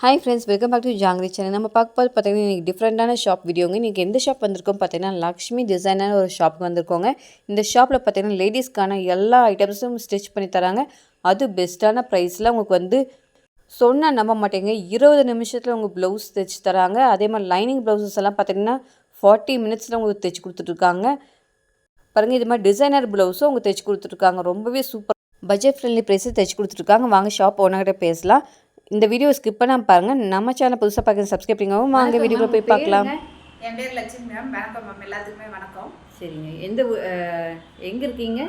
Hi friends welcome back to Jangiri channel நம்ம பார்க்க போது பார்த்தீங்கன்னா இன்றைக்கி டிஃப்ரெண்ட்டான ஷாப் வீடியோங்க இன்றைக்கி எந்த ஷாப் வந்திருக்கோம் பார்த்தீங்கன்னா லக்ஷ்மி டிசைனர் ஒரு ஷாப்புக்கு வந்திருக்கோங்க. இந்த ஷாப்பில் பார்த்தீங்கன்னா லேடிஸ்க்கான எல்லா ஐட்டம்ஸும் ஸ்டிச் பண்ணி தராங்க. அது பெஸ்ட்டான ப்ரைஸில் உங்களுக்கு வந்து சொன்னால் நம்ப மாட்டேங்க. இருபது நிமிஷத்தில் உங்கள் ப்ளவுஸ் தைச்சி தராங்க. அதே மாதிரி லைனிங் ப்ளவுசஸ் எல்லாம் பார்த்தீங்கன்னா ஃபார்ட்டி மினிட்ஸில் உங்களுக்கு தைச்சி கொடுத்துட்ருக்காங்க. பாருங்கள் இது மாதிரி டிசைனர் ப்ளவுஸும் அவங்க தைச்சி கொடுத்துருக்காங்க ரொம்பவே சூப்பர் பட்ஜெட் ஃப்ரெண்ட்லி ப்ரைஸில் தைச்சி கொடுத்துருக்காங்க வாங்க ஷாப் ஓனர்கிட்ட பேசலாம். இந்த வீடியோ ஸ்கிப் பண்ணாமல் பாருங்கள் நம்ம சேனல் புதுசாக பார்க்குறது சப்ஸ்கிரைப் பண்ணிக்கோங்க வாங்க வீடியோவில் போய் பார்க்கலாம். என் பேர் லட்சுமி மேம். வணக்கம் மேம். எல்லாத்துக்குமே வணக்கம். சரிங்க. எந்த எங்கே இருக்கீங்க?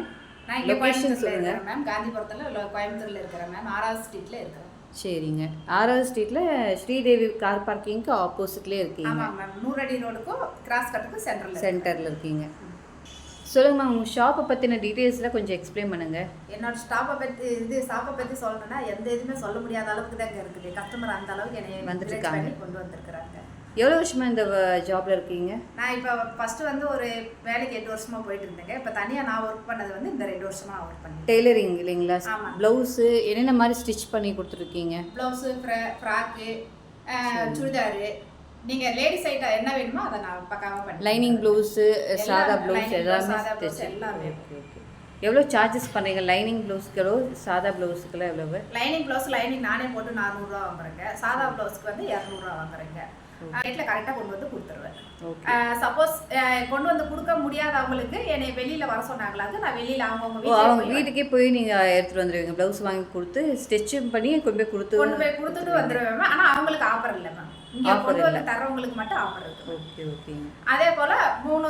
நான் இங்கே கோயம்புத்தூர்ல சொல்லுங்க. இருக்கிறேன் மேம். காந்திபுரத்தில் கோயம்புத்தூர்ல இருக்கிறேன் மேம். ஆறாவது ஸ்ட்ரீட்ல இருக்கிறேன். சரிங்க. ஆறாவது ஸ்ட்ரீட்டில் ஸ்ரீதேவி கார் பார்க்கிங்க்கு ஆப்போசிட்லேயே இருக்கீங்க. ஆமாம் மேம். நூறடி ரோடுக்கும் கிராஸ் கட்டுக்கும் சென்டரில் சென்டரில் இருக்கீங்க. சொல்லுங்கம்மா உங்கள் ஷாப்பை பற்றின டீட்டெயில்ஸ்லாம் கொஞ்சம் எக்ஸ்பிளைன் பண்ணுங்கள் என்னோட ஸ்டாப்பை பற்றி இது ஷாப்பை பற்றி சொல்லணும்னா எந்த இதுவுமே சொல்ல முடியாத அளவுக்கு தான் இங்கே இருக்குது. கஸ்டமர் அந்த அளவுக்கு என்னை வந்திருக்காங்க. கொண்டு வந்திருக்கிறாங்க. எவ்வளோ வருஷமாக இந்த ஜாபில் இருக்கீங்க? நான் இப்போ ஃபர்ஸ்ட் வந்து ஒரு வேலைக்கு எட்டு வருஷமா போயிட்டு இருந்தேங்க. இப்போ தனியாக நான் ஒர்க் பண்ணது வந்து இந்த ரெண்டு வருஷமா ஒர்க் பண்ணி டெய்லரிங் இல்லைங்களா? ஆமாம். ப்ளவுஸு என்னென்ன மாதிரி ஸ்டிச் பண்ணி கொடுத்துருக்கீங்க? ப்ளவுஸு ஃப்ராக்கு சுடிதாரு நீங்கள் லேடிஸ் ஐட்டம் என்ன வேணுமோ அதை நான் பக்காவாக பண்ணி லைனிங் ப்ளவுஸு சாதா ப்ளவுஸ் எல்லாமே எல்லாமே. எவ்வளோ சார்ஜஸ் பண்ணுறீங்க? லைனிங் ப்ளவுஸ்க்கு எவ்வளோ சாதா ப்ளவுஸுக்கெல்லாம் எவ்வளவு? லைனிங் ப்ளவுஸ் லைனிங் நானே போட்டு நானூறுரூவா வாங்குறேங்க. சாதா ப்ளவுஸ்க்கு வந்து இரநூறுவா வாங்குறேங்க. ரேட்டில் கரெக்டாக கொண்டு வந்து கொடுத்துருவேன். சப்போஸ் கொண்டு வந்து கொடுக்க முடியாதவங்களுக்கு என்னை வெளியில் வர சொன்னாங்களாக்கு நான் வெளியில் அவங்க வீட்டில் வீட்டுக்கே போய் நீங்கள் எடுத்துகிட்டு வந்துடுவீங்க ப்ளவுஸ் வாங்கி கொடுத்து ஸ்டிச்சும் பண்ணி கொண்டு போய் கொடுத்து கொண்டு போய் கொடுத்துட்டு வந்துடுவேன் ஆனால் அவங்களுக்கு ஆஃபர் இல்லை மேம் இங்கே கொண்டு வந்து. தர்றவங்களுக்கு மட்டும் ஆஃபர் இருக்கு. ஓகே ஓகேங்க அதே போல் மூணு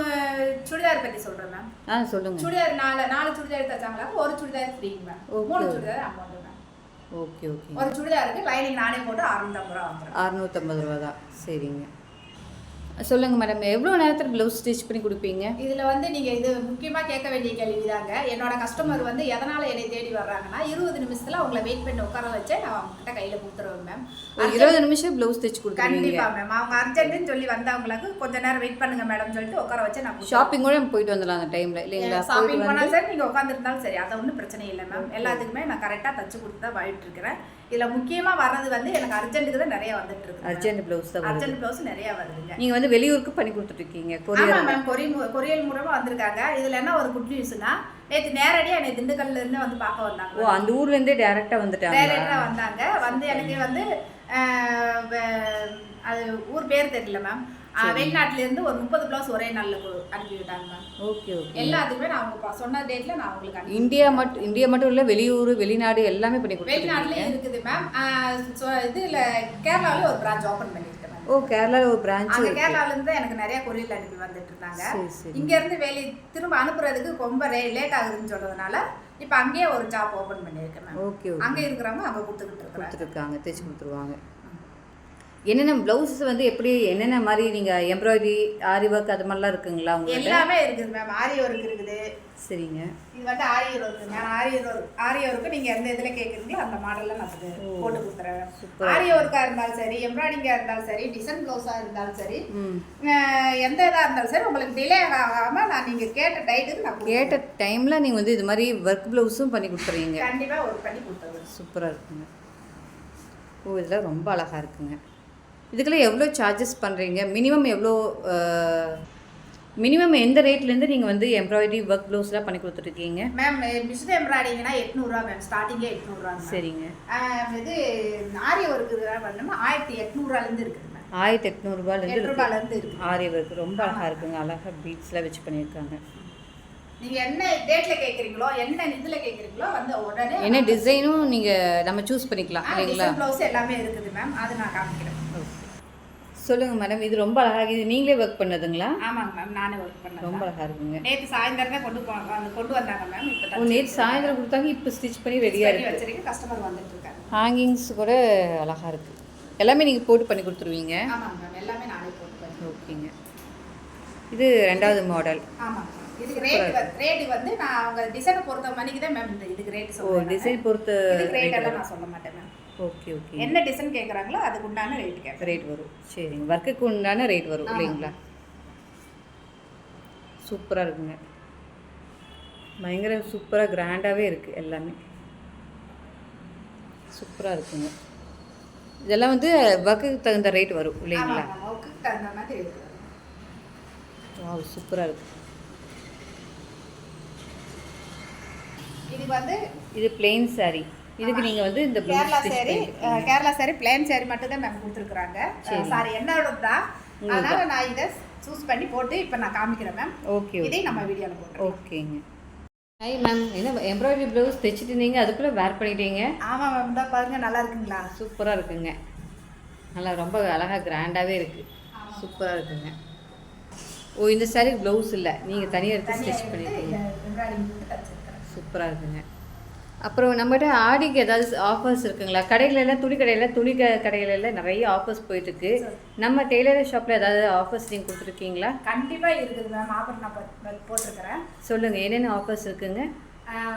சுடிதார் பற்றி சொல்கிறேன் மேம் ஆ சொல்லுங்கள் சுடிதார் நாலு நாலு சுடிதார் தச்சாங்களாக்கு ஒரு சுடிதார் ஃப்ரீங்க மேம். மூணு churidar amount ma'am okay okay. ஒரு சுடிதாருக்கு லைனிங் நானே போட்டு அறுநூத்தம்பது ரூபா வாங்குறேன். அறநூற்றம்பது ரூபா தான். சரிங்க. சொல்லுங்கள் மேடம் எவ்வளோ நேரத்தில் ப்ளவுஸ் ஸ்டிச் பண்ணி கொடுப்பீங்க? இதுல வந்து நீங்க இது முக்கியமா கேட்க வேண்டிய கேள்விதாங்க. என்னோட கஸ்டமர் வந்து எதனால என்னை தேடி வர்றாங்கன்னா இருபது நிமிஷத்துல அவங்கள வெயிட் பண்ணி உட்கார வச்சு நான் அவங்க கிட்ட கையில கொடுத்துருவேன் மேம் இருபது நிமிஷம் ப்ளவுஸ் தைச்சு கொடுத்துருவீங்க கண்டிப்பா மேம் அவங்க அர்ஜென்ட்னு சொல்லி வந்தவங்களுக்கு கொஞ்ச நேரம் வெயிட் பண்ணுங்க மேடம் சொல்லிட்டு உட்கார வச்சு நான் ஷாப்பிங் கூட போயிட்டு வந்துடலாம் அந்த டைமில் இல்லைங்களா? ஷாப்பிங் வந்து சரி நீங்க உட்காந்துருந்தாலும் சரி அது ஒன்றும் பிரச்சனை இல்லை மேம் எல்லாத்துக்குமே நான் கரெக்டா தச்சு கொடுத்து தான் வாங்கிட்டு இருக்கிறேன். இதுல முக்கியமா வர்றது வந்து எனக்கு அர்ஜென்ட்டுக்கு தான் நிறைய வந்துட்டு இருக்கு. அர்ஜென்ட் ப்ளவுஸ் தான் அர்ஜென்ட் ப்ளவுஸ் நிறைய வருதுங்க. நீங்கள் வந்து வெளியூருக்கு பண்ணி கொடுத்துட்ருக்கீங்க கொரியர் மேம் கொரி கொரியல் மூலமா வந்திருக்காங்க. இதுல என்ன ஒரு குட் நியூஸ்னா நேத்து நேரடியா என்னை திண்டுக்கல்ல இருந்து வந்து பார்க்க ஓ வந்தாங்க அந்த ஊர்லேருந்தே டேரெக்டாக வந்துட்டாங்க நேரடியா வந்தாங்க. வந்து எனக்கு வந்து அது ஊர் பேர் தெரியல மேம் வெளிநாட்டுல இருந்து ஒரு முப்பது பிளவுஸ் ஒரே நாள்ல அனுப்பி விட்டாங்க ஓகே ஓகே. எல்லாத்துக்குமே நான் அவங்க சொன்ன டேட்ல நான் உங்களுக்கு இந்தியா மட்டும் இந்தியா மட்டும் இல்லை வெளியூர் வெளிநாடு எல்லாமே பண்ணி வெளிநாட்டுலயும் இருக்குது மேம். இதுல கேரளாவில ஒரு பிரான்ச் ஓபன் பண்ணிருக்கேன் ஓ கேரளாவில் ஒரு பிரான்ச்சு அங்க கேரளால இருந்து எனக்கு நிறைய கொரியல் அனுப்பி வந்துட்டு இருந்தாங்க. இங்க இருந்து வெளி திரும்ப அனுப்புறதுக்கு ரொம்ப லேட் ஆகுதுன்னு சொல்றதுனால இப்ப அங்கேயே ஒரு ஜாப் ஓபன் பண்ணியிருக்கேன் ஓகே அங்க இருக்கிறவங்க அங்க கொடுத்துக்கிட்டு கொடுத்துருக்காங்க தைச்சு கொடுத்துருவாங்க. என்னென்ன ப்ளவுஸ் வந்து எப்படி என்னென்ன மாதிரி நீங்கள் எம்ப்ராய்டரி ஆரி ஒர்க் அது மாதிரிலாம் இருக்குங்களா உங்கள்கிட்ட எல்லாமே இருக்குது மேம் ஆரி ஒர்க் இருக்குது. சரிங்க. இது வந்து aari work ma'am aari work aari work நீங்க எந்த இதுல கேக்குறீங்களோ அந்த மாடல்ல நான் போட்டு கொடுத்துறேன். ஆரி ஒர்க்கா இருந்தாலும் சரி எம்ப்ராய்டிங்கா இருந்தாலும் சரி டிசைன் பிளவுஸா இருந்தாலும் சரி எந்த இதா இருந்தாலும் சரி உங்களுக்கு டிலே ஆகாம நான் நீங்க கேட்ட டைட்டுக்கு நான். கேட்ட டைமில் நீங்கள் வந்து இது மாதிரி ஒர்க் ப்ளவுஸும் பண்ணி கொடுத்துறீங்க. கண்டிப்பா ஒர்க் பண்ணி கொடுத்துருவேன் சூப்பராக இருக்குங்க. ஓ இதெல்லாம் ரொம்ப அழகாக இருக்குங்க. இதுக்கெல்லாம் எவ்வளோ சார்ஜஸ் பண்ணுறீங்க மினிமம் எவ்வளோ மினிமம் எந்த ரேட்லேருந்து நீங்கள் வந்து எம்ப்ராய்டரி ஒர்க் ப்ளவுஸ்லாம் பண்ணி கொடுத்துருக்கீங்க? மேம் மிஷின் எம்ப்ராய்டிங்னா எட்நூறுரூவா மேம் ஸ்டார்டிங்கே எட்நூறுரூவா சரிங்க. இது ஆரி ஒர்க்கு பண்ணோம்னா ஆயிரத்தி எட்நூறுவாலேருந்து இருக்குது மேம் ஆயிரத்தி எட்நூறுபாலேருந்து இருக்கு. எட்நூறுபாலேருந்து இருக்குது. ஆரி ஒர்க் ரொம்ப அழகாக இருக்குங்க. அழகாக பீட்ஸ்லாம் வச்சு பண்ணியிருக்காங்க. நீங்கள் என்ன டேட்ல கேட்குறீங்களோ என்ன இதில் கேட்குறீங்களோ வந்து உடனே என்ன டிசைனும் நீங்கள் நம்ம சூஸ் பண்ணிக்கலாம் இல்லைங்களா? ப்ளவுஸ் எல்லாமே இருக்குது மேம் அது நான் காமிக்கிறேன். சொல்லுங்கள் மேடம் இது ரொம்ப அழகாக இது நீங்களே ஒர்க் பண்ணதுங்களா? ஆமாங்க மேம் நானே ஒர்க் பண்ணேன் ரொம்ப அழகாக இருக்குங்க. நேற்று சாயந்தரம் தான் கொண்டு போ வந்து கொண்டு வந்தாங்க மேம் இப்போ நேற்று சாயந்தரம் கொடுத்தாங்க. இப்போ ஸ்டிச் பண்ணி ரெடியாக இருக்கு. வச்சிருக்கேன். கஸ்டமர் வந்துட்டு இருக்காங்க. ஹேங்கிங்ஸ் கூட அழகாக இருக்குது எல்லாமே நீங்கள் போட்டு பண்ணி கொடுத்துருவீங்க? ஆமாங்க மேம் எல்லாமே நானே போட்டு ஓகேங்க. இது ரெண்டாவது மாடல் ஆமாங்க இதுக்கு ரேட் ரேட் வந்து நான் அவங்க டிசைனை பொறுத்த மணிக்கு தான் மேம் இதுக்கு ரேட் சொல்லுவேன் டிசைன் பொறுத்து ரேட் எல்லாம் நான் சொல்ல மாட்டேன் மேம் ஓகே ஓகே என்ன டிசைன் கேட்குறாங்களோ அதுக்கு உண்டான ரேட் கேட்பேன் ரேட் வரும். சரிங்க ஒர்க்குக்கு உண்டான ரேட் வரும் இல்லைங்களா? சூப்பராக இருக்குங்க. பயங்கர சூப்பராக கிராண்டாகவே இருக்குது எல்லாமே. சூப்பராக இருக்குங்க. இதெல்லாம் வந்து ஒர்க்குக்கு தகுந்த ரேட் வரும் இல்லைங்களா? ஒர்க்குக்கு தகுந்த மாதிரி இருக்குது வாவ் சூப்பராக இருக்கு. இது வந்து இது பிளெயின் saree. இதுக்கு நீங்கள் வந்து இந்த கேரளா சாரி கேரளா சாரி பிளேன் சாரி மட்டும் தான் மேம் கொடுத்துருக்குறாங்க. சாரி. என்னோட தான் அதனால நான் இதை சூஸ் பண்ணி போட்டு இப்போ நான் காமிக்கிறேன் மேம் ஓகே இதையும் நம்ம வீடியோவில் போட்டுருவோம் ஓகேங்க ஹாய் மேம் என்ன எம்ப்ராய்டரி ப்ளவுஸ் தைச்சிட்டு இருந்தீங்க அதுக்குள்ளே வேர் பண்ணிட்டீங்க? ஆமாம் மேம் தான் பாருங்க நல்லா இருக்குங்களா? சூப்பராக இருக்குங்க. நல்லா ரொம்ப அழகாக கிராண்டாகவே இருக்குது சூப்பராக இருக்குங்க. ஓ இந்த saree ப்ளவுஸ் இல்லை. நீங்கள் தனியாக எடுத்து ஸ்டிச் போட்டு தச்சிருக்கிறேன் சூப்பராக இருக்குங்க. அப்புறம் நம்மகிட்ட ஆடிக்கு ஏதாவது ஆஃபர்ஸ் இருக்குங்களா? கடையில எல்லாம் துணி கடையில் துணி க கடையில எல்லாம் நிறைய ஆஃபர்ஸ் போயிட்டுருக்கு. நம்ம டெய்லர் ஷாப்பில் ஏதாவது ஆஃபர்ஸ் நீங்கள் கொடுத்துருக்கீங்களா? கண்டிப்பாக இருக்குது மேம் ஆஃபர் நான் போட்- போட்டிருக்கிறேன். சொல்லுங்கள் என்னென்ன ஆஃபர்ஸ் இருக்குங்க?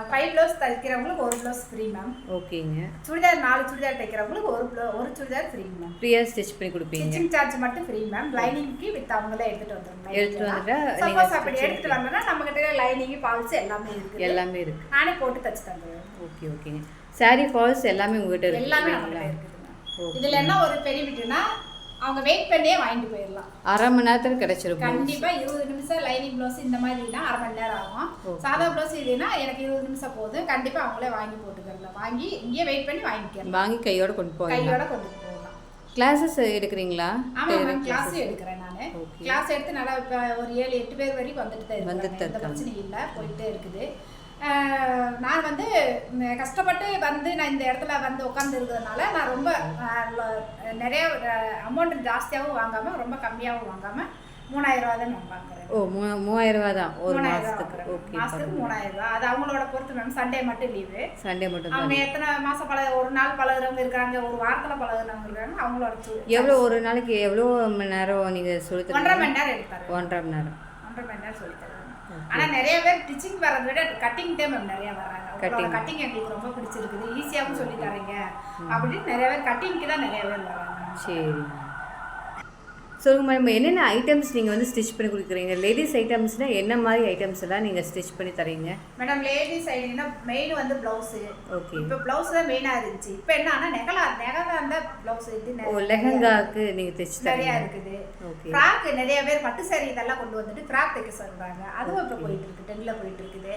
ஃபைவ் ப்ளவுஸ் தைக்கிறவங்களுக்கு ஒரு ப்ளவுஸ் ஃப்ரீ மேம் ஓகேங்க. சுடிதார் நாலு சுடிதார் தைக்கிறவங்களுக்கு ஒரு ப்ளவு ஒரு சுடிதார் ஃப்ரீ மேம் ஃப்ரீயாக ஸ்டிச் பண்ணி கொடுப்பீங்க? ஸ்டிச்சிங் சார்ஜ் மட்டும் ஃப்ரீ மேம் லைனிங்க்கு வித் அவங்களே எடுத்துட்டு வந்துருங்க. எடுத்துட்டு வந்துட்டா சப்போஸ் அப்படி எடுத்துட்டு வந்தோம்னா நம்ம கிட்ட லைனிங் பால்ஸ் எல்லாமே இருக்கு எல்லாமே இருக்குது. நானே போட்டு தச்சு தந்துடுவேன் ஓகே ஓகேங்க saree ஃபால்ஸ் எல்லாமே உங்ககிட்ட இருக்கு. எல்லாமே இதுல என்ன ஒரு பெனிஃபிட்னா அவங்க வெயிட் பண்ணியே வாங்கிட்டு போயிடலாம். அரை மணி நேரத்தில் கிடைச்சிரும் கண்டிப்பா இருபது நிமிஷம் லைனிங் ப்ளவுஸ் இந்த மாதிரினா அரை மணி நேரம் ஆகும். சாதா ப்ளவுஸ் இதுனா எனக்கு இருபது நிமிஷம் போதும் கண்டிப்பா அவங்களே வாங்கி போட்டுக்கலாம் வாங்கி இங்கேயே வெயிட் பண்ணி வாங்கிக்கலாம் வாங்கி கையோட கொண்டு போவீங்க கையோட கொண்டு போகலாம். கிளாஸஸ் எடுக்கிறீங்களா? ஆமா மேம் கிளாஸ் எடுக்கிறேன் நானு. கிளாஸ் எடுத்து நல்லா இப்போ ஒரு ஏழு எட்டு பேர் வரைக்கும் வந்துட்டு தான் வந்துட்டு. பிரச்சனையும் இல்லை. போயிட்டே இருக்குது. நான் வந்து கஷ்டப்பட்டு வந்து நான் இந்த இடத்துல வந்து உட்காந்து இருக்கிறதுனால நான் ரொம்ப நிறைய அமௌண்ட் ஜாஸ்தியாகவும் வாங்காம ரொம்ப கம்மியாகவும் வாங்காம மூணாயிரம் ரூபா தான் நான் வாங்குறேன் ஓ மூ மூவாயிரம் ரூபா தான் ஒரு மாதத்துக்கு ஓகே மாசத்துக்கு மூணாயிரம் ரூபா அது அவங்களோட பொறுத்து மேம் சண்டே மட்டும் லீவு சண்டே மட்டும் அவங்க எத்தனை மாசம் பழக ஒரு நாள் பழகுறவங்க இருக்காங்க ஒரு வாரத்துல பழகுறவங்க இருக்காங்க அவங்களோட எவ்வளோ ஒரு நாளைக்கு எவ்வளோ மணி நேரம் நீங்கள் சொல்லி ஒன்றரை மணி நேரம் எடுத்தாரு ஒன்றரை மணி நேரம். ஒன்றரை மணி நேரம் சொல்லி தருவாங்க ஆனா நிறைய பேர் டிச்சிங் வரதை விட கட்டிங் டைம் நிறைய வராங்க உங்களோட கட்டிங் எங்களுக்கு ரொம்ப பிடிச்சிருக்குது. ஈஸியாகவும் சொல்லி தரீங்க. அப்படின்னு நிறைய பேர் கட்டிங்க்கு தான் நிறைய பேர் வராங்க சரி. சொல்லுங்க மேடம் என்னென்ன ஐட்டம்ஸ் நீங்கள் வந்து ஸ்டிச் பண்ணி கொடுக்குறீங்க? லேடிஸ் ஐட்டம்ஸ்னால் என்ன மாதிரி ஐட்டம்ஸ் எல்லாம் நீங்கள் ஸ்டிச் பண்ணி தரீங்க? மேடம் லேடிஸ் ஐடினா மெயின் வந்து பிளவுஸு ஓகே இப்போ பிளவுஸ் தான் மெயினாக இருந்துச்சு. இப்போ என்ன ஆனால் நெகலா நெகலா இருந்தால் பிளவுஸ் இது ஓ நிறைய லெஹங்காக்கு நீங்கள் தைச்சு நிறைய இருக்குது. ஓகே ஃப்ராக் நிறைய பேர் பட்டு saree இதெல்லாம் கொண்டு வந்துட்டு ஃப்ராக் தைக்க சொல்றாங்க. அதுவும் இப்போ போயிட்டு இருக்கு டென்னில் போயிட்டு இருக்குது.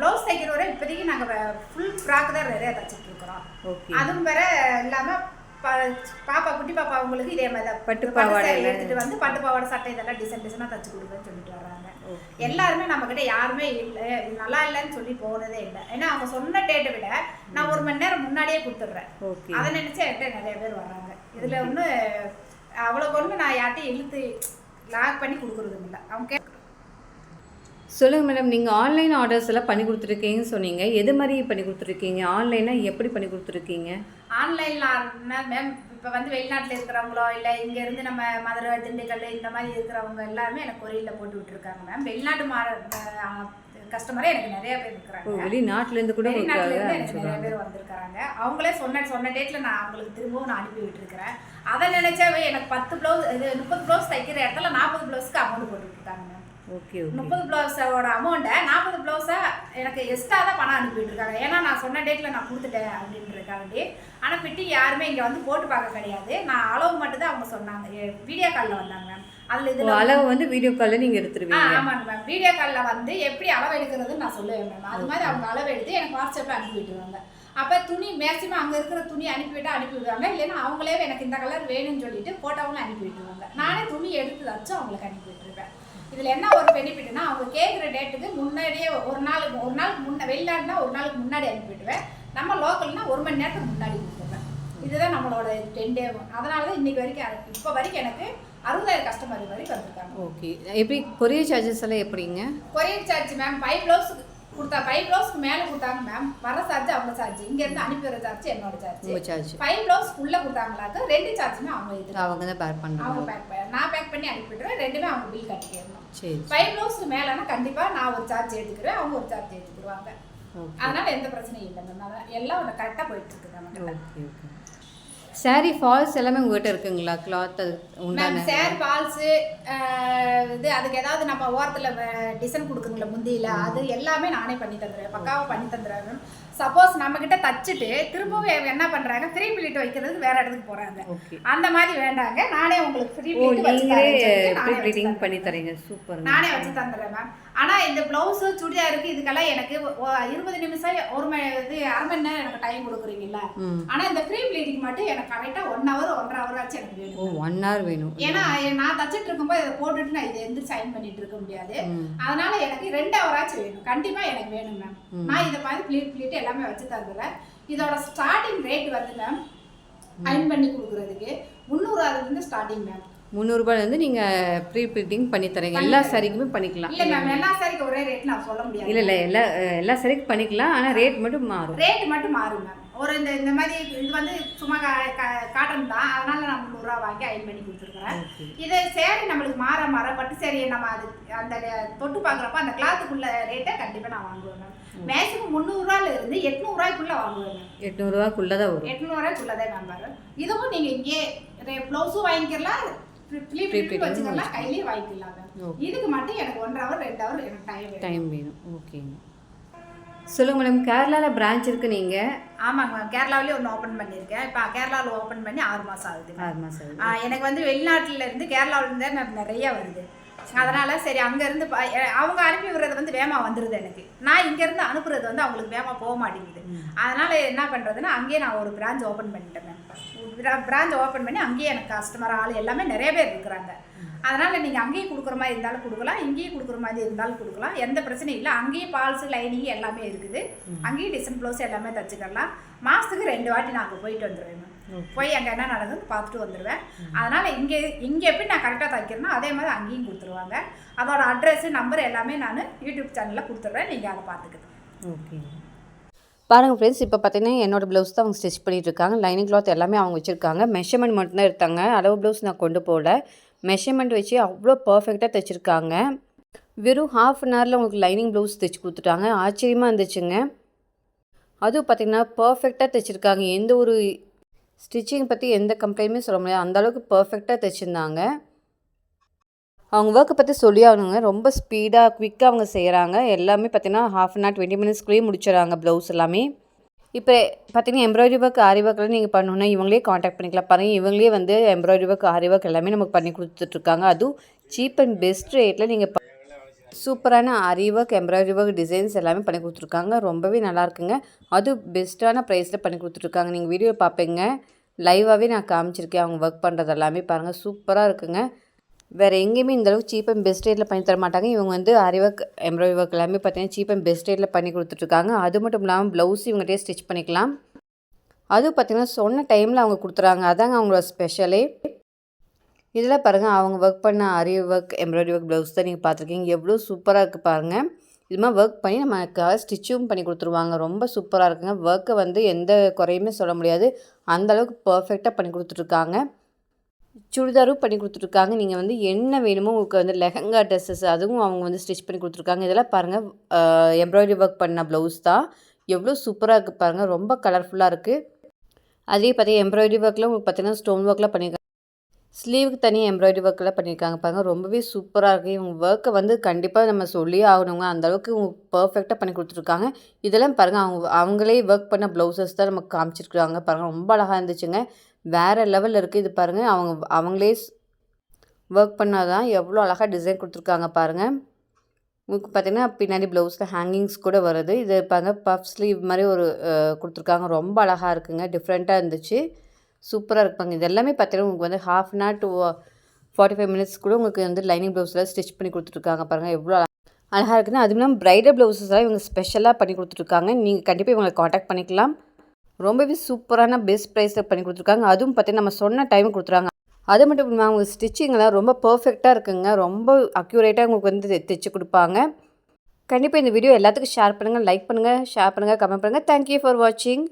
ப்ளவுஸ் தைக்கிறவரை இப்போதைக்கு நாங்கள் ஃபுல் ஃப்ராக் தான் நிறைய தச்சுட்டு இருக்கிறோம். அதுவும் வேற இல்லாம ப- பாப்பா குட்டி பாப்பா அவங்களுக்கு இதே மாதிரி பட்டு பாவாடையில. எடுத்துட்டு வந்து பட்டு பாவாடை சட்டை இதெல்லாம் டிசைன் டிசைனாக தச்சு கொடுக்குறேன்னு சொல்லிட்டு வராங்க எல்லாருமே நம்ம கிட்ட யாருமே இல்லை. நல்லா இல்லைன்னு சொல்லி போனதே இல்லை. ஏன்னா அவங்க சொன்ன டேட்டை விட நான் ஒரு மணி நேரம் முன்னாடியே கொடுத்துட்றேன். அதை நினைச்சு என்கிட்ட நிறைய பேர் வராங்க இதுல ஒன்று அவ்வளோக்கு ஒன்று நான் யார்ட்டையும் இழுத்து லாக் பண்ணி கொடுக்குறதும் இல்லை. அவங்க சொல்லுங்கள் மேடம் நீங்கள் ஆன்லைன் ஆர்டர்ஸ் எல்லாம் பண்ணி கொடுத்துருக்கீங்கன்னு சொன்னீங்க. எது மாதிரி பண்ணி கொடுத்துருக்கீங்க? ஆன்லைனாக எப்படி பண்ணி கொடுத்துருக்கீங்க? ஆன்லைனில் மேம் இப்போ வந்து வெளிநாட்டில் இருக்கிறவங்களோ இல்லை இங்கேருந்து நம்ம மதுரை திண்டுக்கல் இந்த மாதிரி இருக்கிறவங்க எல்லாருமே எனக்கு கொரியரில் போட்டு விட்டுருக்காங்க மேம் வெளிநாட்டு மா கஸ்டமரே எனக்கு நிறைய பேர் இருக்கிறாங்க. வெளிநாட்டிலேருந்து கூட வெளிநாட்டுல உங்களுக்கு இருந்து எனக்கு நிறைய பேர் வந்திருக்காங்க அவங்களே சொன்ன சொன்ன டேட்ல நான் அவங்களுக்கு திரும்பவும் நான் அனுப்பி விட்டுருக்கிறேன். அதை நினைச்சாவே எனக்கு பத்து ப்ளவுஸ் இது முப்பது ப்ளவுஸ் தைக்கிற இடத்துல நாற்பது ப்ளவுஸ்க்கு அமௌண்ட் போட்டு விட்டுருக்காங்க மேம் ஓகே. முப்பது ப்ளவுஸோட அமௌண்ட்டை நாற்பது ப்ளவுஸை எனக்கு எக்ஸ்ட்ரா தான் பணம் அனுப்பிட்டு இருக்காங்க ஏன்னா நான் சொன்ன டேட்டில் நான் கொடுத்துட்டேன் அப்படின்றதுக்காண்டி ஆனால் ஃபிட்டிங் யாருமே இங்கே வந்து போட்டு பார்க்க கிடையாது. நான் அளவு மட்டும் தான் அவங்க சொன்னாங்க. வீடியோ காலில் வந்தாங்க. அதில் இதில் அளவு வந்து வீடியோ காலில் நீங்கள் எடுத்துருவீங்க. ஆமாங்க மேம் வீடியோ காலில் வந்து எப்படி அளவு எடுக்கிறதுன்னு நான் சொல்லுவேன் மேம் அது மாதிரி அவங்க அளவு எடுத்து எனக்கு வாட்ஸ்அப்பில் அனுப்பி விட்டுருவாங்க. அப்போ துணி மேக்ஸிமம் அங்கே இருக்கிற துணி அனுப்பிவிட்டா அனுப்பி விடுவாங்க. இல்லைன்னா அவங்களே எனக்கு இந்த கலர் வேணும்னு சொல்லிட்டு ஃபோட்டோவும் அனுப்பி விட்டுருவாங்க. நானே துணி எடுத்து வச்சு அவங்களுக்கு அனுப்பி விட்டுருப்பேன். இதில் என்ன ஒரு பெனிஃபிட்னா அவங்க கேட்குற டேட்டுக்கு முன்னாடியே ஒரு நாள் ஒரு நாளுக்கு முன்ன வெளிநாடுனா ஒரு நாளுக்கு முன்னாடி அனுப்பிவிடுவேன் நம்ம லோக்கல்னா ஒரு மணி நேரத்துக்கு முன்னாடி கொடுத்துருவேன் இதுதான் நம்மளோட டென் டே அதனால தான் இன்னைக்கு வரைக்கும் இப்போ வரைக்கும் எனக்கு அறுபதாயிரம் கஸ்டமர் வரைக்கும் வந்திருக்காங்க. ஓகே எப்படி கொரியர் சார்ஜஸ் எல்லாம் எப்படிங்க? கொரியர் சார்ஜ் மேம் ஃபைவ் ப்ளவுஸுக்கு கொடுத்தா ஃபைவ் ப்ளவுஸ்க்கு மேலே கொடுத்தாங்க மேம் வர சார்ஜ் அவங்க சார்ஜ் இங்கேருந்து அனுப்பி வர சார்ஜ் என்னோட சார்ஜ் உங்கள் சார்ஜ் ஃபைவ் ப்ளவுஸ் உள்ளே கொடுத்தாங்களாக்க ரெண்டு சார்ஜுமே அவங்க இது அவங்க தான் பேர் பண்ணுறாங்க அவங்க பேக் பண்ண நான் பேக் பண்ணி அனுப்பிடுவேன் ரெண்டுமே அவங்க பில் கட்டிக்கிறணும் சரி ஃபைவ் ப்ளவுஸ்க்கு மேலேனா கண்டிப்பாக நான் ஒரு சார்ஜ் எடுத்துக்கிறேன் அவங்க ஒரு சார்ஜ் எடுத்துக்கிடுவாங்க அதனால எந்த பிரச்சனையும் இல்லை மேம் எல்லாம் கரெக்டாக போயிட்டு நமக்கு ஓகே ஓகே சாரி ஃபால்ஸ் எல்லாமே உங்ககிட்ட இருக்குங்களா? கிளாத் அது மேம் உண்டான சேர் பால்ஸு இது அதுக்கு ஏதாவது நம்ம ஓரத்தில் டிசைன் கொடுக்குறோம்ல முந்தியில். அது எல்லாமே நானே பண்ணி தந்துடுவேன் பக்காவாக பண்ணி தந்துடுவேன் மேம் சப்போஸ் நம்ம கிட்ட தச்சுட்டு திரும்பவும் என்ன பண்றாங்க? ஃப்ரீ பிளிட் வைக்கிறதுக்கு வேற இடத்துக்கு போறாங்க. அந்த மாதிரி வேண்டாங்க. நானே உங்களுக்கு ஃப்ரீ பிளிட் வச்சு. பண்ணி தரீங்க சூப்பர் நானே வச்சு தந்துடுறேன். மேம் ஆனா இந்த பிளவுஸு சுடிதாருக்கு இதுக்கெல்லாம் எனக்கு இருபது நிமிஷம் ஒரு மணி இது அரை மணி நேரம் எனக்கு டைம் கொடுக்குறீங்கல்ல? ஆனா இந்த ஃப்ரீ பிளீடிங் மட்டும் எனக்கு கரெக்டா ஒன் ஹவர் ஒன்றரை ஹவர் ஆச்சு எனக்கு வேணும் ஒன் ஹவர் வேணும். ஏன்னா நான் தச்சிட்டு இருக்கும்போது இதை போட்டுட்டு நான் இதை எந்த சைன் பண்ணிட்டு இருக்க முடியாது. அதனால எனக்கு ரெண்டு ஹவராச்சும் வேணும். கண்டிப்பா எனக்கு வேணும் மேம். நான் இதை மாதிரி பிளீட் பிளீட் எல்லாமே வச்சு தந்துடுறேன். இதோட ஸ்டார்டிங் ரேட் வந்து மேம் அயன் பண்ணி கொடுக்குறதுக்கு முந்நூறுவாயிலிருந்து ஸ்டார்டிங் மேம் முந்நூறுபாலேருந்து நீங்கள் ப்ரீ ப்ளீட்டிங் பண்ணி தரீங்க. எல்லா சாரிக்குமே பண்ணிக்கலாம். இல்ல மேம் எல்லா சாரிக்கு ஒரே ரேட் நான் சொல்ல முடியாது. இல்லை இல்லை எல்லா எல்லா சாரிக்கும் பண்ணிக்கலாம். ஆனால் ரேட் மட்டும் மாறும். ரேட் மட்டும் மாறும் மேம் ஒரு இந்த இந்த மாதிரி இது வந்து சும்மா காட்டன் தான். அதனால நான் முந்நூறுரூவா வாங்கி அயன் பண்ணி கொடுத்துருக்குறேன். இது சேரீ நம்மளுக்கு மாற மாற பட்டு சேரீயை நம்ம அது அந்த தொட்டு பார்க்குறப்ப அந்த கிளாத்துக்குள்ள ரேட்டை கண்டிப்பாக நான் வாங்குவேன் மேம் மேக்ஸிமம் முந்நூறுரூவால இருந்து எட்நூறுரூவாய்க்குள்ள வாங்குவேன் மேம் எட்நூறுவாக்குள்ளே தான் வரும். எட்நூறுவாய்க்குள்ளதே மேம் வரும். இதுவும் நீங்கள் இங்கே ப்ளவுஸும் வாங்கிக்கலாம் வச்சுக்கலாம் கையிலேயே வாங்கிக்கலாம் இதுக்கு மட்டும் எனக்கு ஒன்றரை ஹவர் ரெண்டு ஹவர் எனக்கு டைம் டைம் வேணும். ஓகேங்க சொல்லுங்க மேடம் கேரளாவில் பிரான்ச் இருக்கு நீங்கள் ஆமாங்க மேம் கேரளாவிலேயே ஒன்று ஓப்பன் பண்ணியிருக்கேன். இப்போ கேரளாவில் ஓப்பன் பண்ணி ஆறு மாதம் ஆகுது ஆறு மாதம் ஆகுது. எனக்கு வந்து வெளிநாட்டுல இருந்து கேரளாவுல இருந்தே நான் நிறைய வருது. அதனால சரி அங்கேருந்து அவங்க அனுப்பி விடுறது வந்து வேமா வந்துடுது எனக்கு. நான் இங்கேருந்து அனுப்புறது வந்து அவங்களுக்கு வேமா போக மாட்டேங்குது. அதனால என்ன பண்ணுறதுன்னா அங்கேயே நான் ஒரு பிரான்ச் ஓப்பன் பண்ணிட்டேன் பிரான்ச் ஓப்பன் பண்ணி அங்கேயே எனக்கு கஸ்டமர் ஆள் எல்லாமே நிறைய பேர் இருக்கிறாங்க. அதனால் நீங்கள் அங்கேயும் கொடுக்குற மாதிரி இருந்தாலும் கொடுக்கலாம் இங்கேயும் கொடுக்குற மாதிரி இருந்தாலும் கொடுக்கலாம். எந்த பிரச்சனையும் இல்லை. அங்கேயும் பால்ஸு லைனிங் எல்லாமே இருக்குது. அங்கேயும் டிசைன் ப்ளவுஸ் எல்லாமே தச்சுக்கலாம் மாதத்துக்கு ரெண்டு வாட்டி நான் அங்கே போயிட்டு வந்துடுவேன் போய் அங்கே என்ன நடக்குதுன்னு பார்த்துட்டு வந்துடுவேன் அதனால் இங்கே இங்கே எப்படி நான் கரெக்டாக தைக்கிறேனோ அதே மாதிரி அங்கேயும் கொடுத்துருவாங்க. அதோட அட்ரஸ் நம்பர் எல்லாமே நான் யூடியூப் சேனலில் கொடுத்துட்றேன். நீங்கள் அதை பார்த்துக்கிட்டு ஓகே. பாருங்கள் ஃப்ரெண்ட்ஸ் இப்போ பார்த்தீங்கன்னா என்னோட ப்ளவுஸ் தான் அவங்க ஸ்டிச் பண்ணிட்டு இருக்காங்க. லைனிங் கிளாத் எல்லாமே அவங்க வச்சுருக்காங்க. மெஷர்மெண்ட் மட்டும்தான் எடுத்தாங்க. அளவு ப்ளவுஸ் நான் கொண்டு போகல. மெஷர்மெண்ட் வச்சு அவ்வளோ பர்ஃபெக்டாக தைச்சிருக்காங்க. வெறும் ஹாஃப் அன் ஹவரில் உங்களுக்கு லைனிங் ப்ளவுஸ் தைச்சி கொடுத்துட்டாங்க. ஆச்சரியமாக இருந்துச்சுங்க. அதுவும் பார்த்திங்கன்னா பர்ஃபெக்டாக தைச்சிருக்காங்க. எந்த ஒரு ஸ்டிச்சிங் பற்றி எந்த கம்ப்ளைண்ட்டுமே சொல்ல முடியாது. அந்தளவுக்கு பர்ஃபெக்டாக தைச்சிருந்தாங்க. அவங்க ஒர்க்கை பற்றி சொல்லி ஆகணுங்க. ரொம்ப ஸ்பீடாக குவிக்காக அவங்க செய்கிறாங்க எல்லாமே பார்த்தீங்கன்னா ஹாஃப் அன் ஹவர் டுவெண்ட்டி மினிட்ஸ்க்குள்ளேயே முடிச்சிடறாங்க ப்ளவுஸ் எல்லாமே. இப்போ பார்த்தீங்கன்னா எம்ப்ராய்டரி ஒர்க் ஆரி ஒர்க்லாம் நீங்கள் பண்ணணுன்னா இவங்களே காண்டாக்ட் பண்ணிக்கலாம். பாருங்கள் இவங்களே வந்து எம்ப்ராய்டரி ஒர்க் ஆரி ஒர்க் எல்லாமே நமக்கு பண்ணி கொடுத்துட்ருக்காங்க. அதுவும் சீப் அண்ட் பெஸ்ட் ரேட்டில் நீங்கள் சூப்பரான aari work embroidery work designs எல்லாமே பண்ணி கொடுத்துருக்காங்க ரொம்பவே நல்லா இருக்குங்க. அது பெஸ்ட்டான ப்ரைஸில் பண்ணி கொடுத்துட்ருக்காங்க. நீங்கள் வீடியோ பார்ப்பீங்க லைவாகவே நான் காமிச்சிருக்கேன். அவங்க ஒர்க் பண்ணுறது எல்லாமே பாருங்கள் சூப்பராக இருக்குங்க. வேறு எங்கேயுமே இந்தளவுக்கு சீப் அண்ட் பெஸ்ட் ரேட்டில் பண்ணி தர மாட்டாங்க. இவங்க வந்து அரி ஒர்க் எம்ப்ராய்டரி ஒர்க் எல்லாமே பார்த்தீங்கன்னா சீப் அண்ட் பெஸ்ட் ரேட்டில் பண்ணி கொடுத்துட்ருக்காங்க. அது மட்டும் இல்லாமல் ப்ளவுஸ் இவங்ககிட்டயே ஸ்டிச் பண்ணிக்கலாம். அதுவும் பார்த்தீங்கன்னா சொன்ன டைமில் அவங்க கொடுத்துறாங்க அதாங்க அவங்களோட ஸ்பெஷலே இதில் பாருங்கள் அவங்க ஒர்க் பண்ண aari work embroidery work blouse தான் நீங்கள் பார்த்துருக்கீங்க. எவ்வளோ சூப்பராக இருக்குது பாருங்கள் இது மாதிரி ஒர்க் பண்ணி நமக்காக ஸ்டிச்சும் பண்ணி கொடுத்துருவாங்க. ரொம்ப சூப்பராக இருக்குங்க. ஒர்க்கை வந்து எந்த குறையுமே சொல்ல முடியாது. அந்த அளவுக்கு பர்ஃபெக்டாக பண்ணி கொடுத்துட்ருக்காங்க. சுடிதாரும் பண்ணி கொடுத்துருக்காங்க நீங்கள் வந்து என்ன வேணுமோ உங்களுக்கு வந்து லெஹங்கா ட்ரெஸ்ஸஸ் அதுவும் அவங்க வந்து ஸ்டிச் பண்ணி கொடுத்துருக்காங்க. இதெல்லாம் பாருங்கள் எம்ப்ராய்டரி ஒர்க் பண்ண ப்ளவுஸ் தான். எவ்வளோ சூப்பராக இருக்குது பாருங்கள் ரொம்ப கலர்ஃபுல்லாக இருக்குது அதே பார்த்தீங்கன்னா எம்ப்ராய்டரி ஒர்க்கில் உங்களுக்கு பார்த்தீங்கன்னா ஸ்டோன் ஒர்க்லாம் பண்ணியிருக்காங்க ஸ்லீவுக்கு தனியாக எம்ப்ராய்டரி ஒர்க்கெல்லாம் பண்ணியிருக்காங்க பாருங்கள் ரொம்பவே சூப்பராக இருக்குது இவங்க ஒர்க்கை வந்து கண்டிப்பாக நம்ம சொல்லியே ஆகணுங்க. அந்தளவுக்கு இவங்க பர்ஃபெக்டாக பண்ணி கொடுத்துருக்காங்க. இதெல்லாம் பாருங்கள் அவங்க அவங்களே ஒர்க் பண்ண ப்ளவுசஸ் தான் நமக்கு காமிச்சிருக்காங்க. பாருங்கள் ரொம்ப அழகாக இருந்துச்சுங்க. வேறு லெவலில் இருக்குது இது பாருங்கள் அவங்க அவங்களே ஒர்க் பண்ணால் தான் எவ்வளோ அழகாக டிசைன் கொடுத்துருக்காங்க பாருங்கள் உங்களுக்கு பார்த்தீங்கன்னா பின்னாடி ப்ளவுஸில் ஹேங்கிங்ஸ் கூட வருது. இது இருப்பாங்க பஃப் ஸ்லீவ் மாதிரி ஒரு கொடுத்துருக்காங்க. ரொம்ப அழகாக இருக்குங்க. டிஃப்ரெண்ட்டாக இருந்துச்சு. சூப்பராக இருப்பாங்க இது எல்லாமே பார்த்தீங்கன்னா உங்களுக்கு வந்து half an hour to forty five minutes கூட உங்களுக்கு வந்து லைனிங் ப்ளவுஸில் ஸ்டிச் பண்ணி கொடுத்துருக்காங்க பாருங்கள் எவ்வளோ அழகாக இருக்குன்னா. அதுவும் இல்லாமல் ப்ரைடல் ப்ளவுஸஸ்லாம் இவங்க ஸ்பெஷலாக பண்ணி கொடுத்துருக்காங்க. நீங்கள் கண்டிப்பாக இவங்களை காண்டாக்ட் பண்ணிக்கலாம். ரொம்பவே சூப்பரான பெஸ்ட் ப்ரைஸில் பண்ணி கொடுத்துருக்காங்க. அதுவும் பார்த்தீங்கன்னா நம்ம சொன்ன டைம் கொடுத்துருவாங்க அது மட்டும் இல்லாமல் அவங்க ஸ்டிச்சிங்லாம் ரொம்ப பர்ஃபெக்டாக இருக்குங்க. ரொம்ப அக்யூரேட்டாக உங்களுக்கு வந்து தைச்சி தைச்சு கொடுப்பாங்க. கண்டிப்பாக இந்த வீடியோ எல்லாத்துக்கும் ஷேர் பண்ணுங்கள் லைக் பண்ணுங்கள் ஷேர் பண்ணுங்கள் கமெண்ட் பண்ணுங்கள் தேங்க்யூ ஃபார் வாட்சிங்